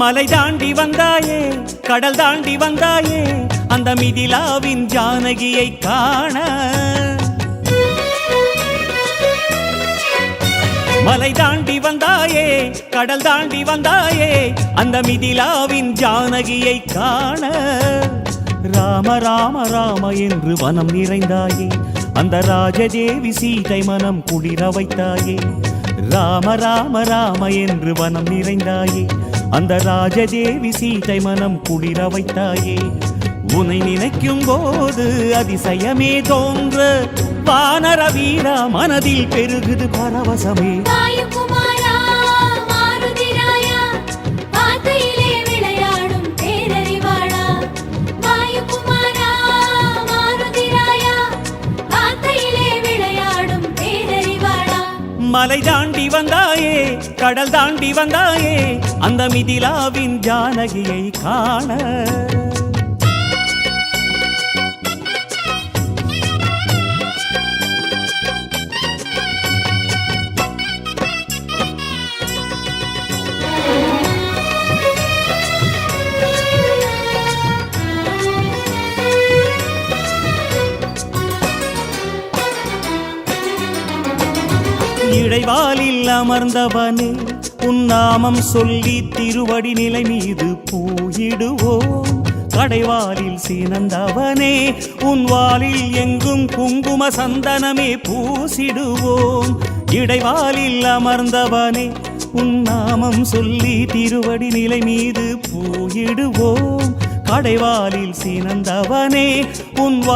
மலை தாண்டி வந்தாயே கடல் தாண்டி வந்தாயே அந்த மிதிலாவின் ஜானகியை காண. மலை தாண்டி வந்தாயே கடல் தாண்டி வந்தாயே அந்த மிதிலாவின் ஜானகியை காண. ராம ராம ராம என்று வனம் நிறைந்தாயே அந்த ராஜதேவி சீதை மனம் குளிர வைத்தாயே. ராம ராம ராம என்று வனம் நிறைந்தாயே அந்த ராஜதேவி சீதை மனம் குளிர வைத்தாயே. உனை நினைக்கும் போது அதிசயமே தோன்ற. வானர வீரா மனதில் பெருகுது பரவசமே. மலை தாண்டி வந்தாயே கடல் தாண்டி வந்தாயே அந்த மிதிலாவின் ஜானகியை காண. இடைவாலில் அமர்ந்தவனே உன்னாமம் சொல்லி திருவடி நிலை மீது பூயிடுவோம். கடைவாலில் சீனந்தவனே உன் வாலில் எங்கும் குங்கும சந்தனமே பூசிடுவோம். இடைவாலில் அமர்ந்தவனே உன் நாமம் சொல்லி திருவடி நிலை மீது பூயிடுவோம். கடைவாலில் சீனந்தவனே உன் வா-